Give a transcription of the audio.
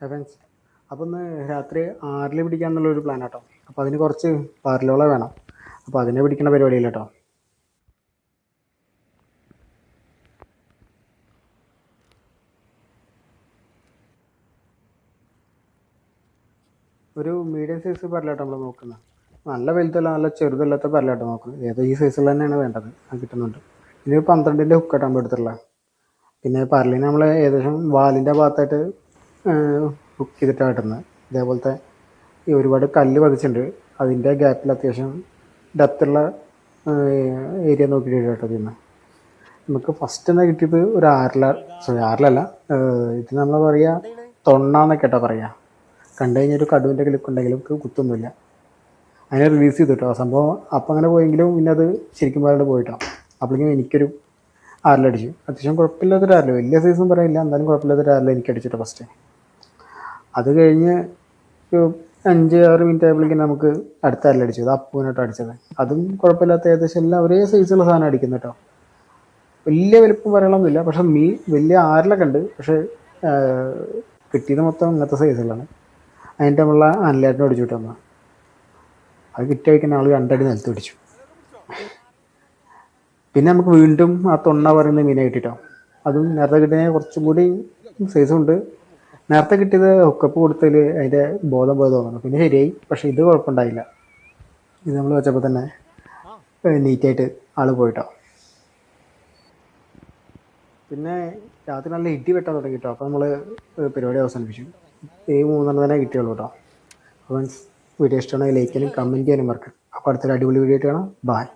Friends അപ്പോൾ ഒന്ന് രാത്രി ആറിൽ പിടിക്കാന്നുള്ളൊരു പ്ലാൻ കേട്ടോ അപ്പോൾ അതിന് കുറച്ച് പാരലോള വേണം. അപ്പോൾ അതിനെ പിടിക്കുന്ന പരിപാടിയില്ല കേട്ടോ ഒരു മീഡിയം സൈസ് പരലാട്ടോ നമ്മൾ നോക്കുന്നത് നല്ല വലുതല്ല നല്ല ചെറുതല്ലാത്ത പരലാട്ടോ നോക്കുന്നത് ഏതോ ഈ സൈസിൽ തന്നെയാണ് വേണ്ടത്. അത് കിട്ടുന്നുണ്ട്. ഇനി പന്ത്രണ്ടിന്റെ ഹുക്കാട്ടോ നമ്മൾ എടുത്തിട്ടുള്ളത് പിന്നെ പരലിന് നമ്മൾ ഏകദേശം വാലിന്റെ ഭാഗത്തായിട്ട് ഹുക്ക് ചെയ്തിട്ടാണ് കിട്ടുന്നത് ഇതേപോലത്തെ ഈ ഒരുപാട് കല്ല് പതിച്ചിട്ടുണ്ട്. അതിന്റെ ഗ്യാപ്പിൽ അത്യാവശ്യം ഡെപ്തുള്ള ഏരിയ നോക്കിയിട്ട് കേട്ടോ ചെയ്യുന്നത്. നമുക്ക് ഫസ്റ്റ് തന്നെ കിട്ടിയത് ഒരു ആറില സോറി ആറിലല്ല ഇത് നമ്മൾ പറയുക തൊണ്ണാന്നൊക്കെ കേട്ടോ പറയുക കണ്ടു കഴിഞ്ഞാൽ ഒരു കടുവിന്റെ ക്ലിപ്പ് ഉണ്ടെങ്കിലും കുത്തൊന്നുമില്ല. അതിനെ റിലീസ് ചെയ്തു കേട്ടോ. ആ സംഭവം അപ്പം അങ്ങനെ പോയെങ്കിലും പിന്നെ അത് ശരിക്കും പറയാണ്ട് പോയിട്ടോ. അപ്പോഴേക്കും എനിക്കൊരു ആറിലടിച്ചു അത്യാവശ്യം കുഴപ്പമില്ലാത്തൊരു ആറില. വലിയ സൈസും പറയില്ല എന്നാലും കുഴപ്പമില്ലാത്തൊരു ആറില എനിക്ക് അടിച്ചിട്ട് ഫസ്റ്റ് അത് കഴിഞ്ഞ് അഞ്ച് ആറ് മിനിറ്റ് ആയപ്പോഴേക്കും നമുക്ക് അടുത്ത ആറിലടിച്ചു അത് അപ്പൂനാട്ടോ അടിച്ചത്. അതും കുഴപ്പമില്ലാത്ത ഏകദേശം എല്ലാം ഒരേ സൈസുള്ള സാധനം അടിക്കുന്നു കേട്ടോ. വലിയ വലിപ്പം പറയണമെന്നില്ല പക്ഷെ മീൻ വലിയ ആരിലൊക്കെ ഉണ്ട്. പക്ഷെ കിട്ടിയത് മൊത്തം ഇങ്ങനത്തെ സൈസുകളാണ് അതിന്റെ നമ്മളെ അനലാറ്റിനെ അടിച്ചു വിട്ടു അത് കിട്ടിയ വയ്ക്കുന്ന ആൾ രണ്ടടി നിലത്ത് പിടിച്ചു. പിന്നെ നമുക്ക് വീണ്ടും ആ തൊണ്ണ പറയുന്ന മീനെ കിട്ടിട്ടോ. അതും നേരത്തെ കിട്ടിയ കുറച്ചും കൂടി സൈസും ഉണ്ട്. നേരത്തെ കിട്ടിയത് ഹുക്കപ്പ് കൊടുത്തതിൽ അതിന്റെ ബോധം പോയത് തോന്നുന്നു. പിന്നെ ശരിയായി. പക്ഷേ ഇത് കുഴപ്പമുണ്ടായില്ല. ഇത് നമ്മൾ വെച്ചപ്പോൾ തന്നെ നീറ്റായിട്ട് ആൾ പോയിട്ടോ. പിന്നെ രാത്രി നല്ല ഇടി വെട്ടാൻ തുടങ്ങി കേട്ടോ അപ്പോൾ നമ്മൾ പരിപാടി അവസാനിപ്പിച്ചു. ഈ മൂന്നെണ്ണം തന്നെ കിട്ടിയുള്ളൂ കേട്ടോ അപ്പം വീഡിയോ ഇഷ്ടമാണെങ്കിൽ ലൈക്ക് ചെയ്യാനും കമന്റ് ചെയ്യാനും മറക്കും അപ്പോൾ അടുത്തൊരു അടിപൊളി വീഡിയോ ആയിട്ട് കാണാം. ബായ്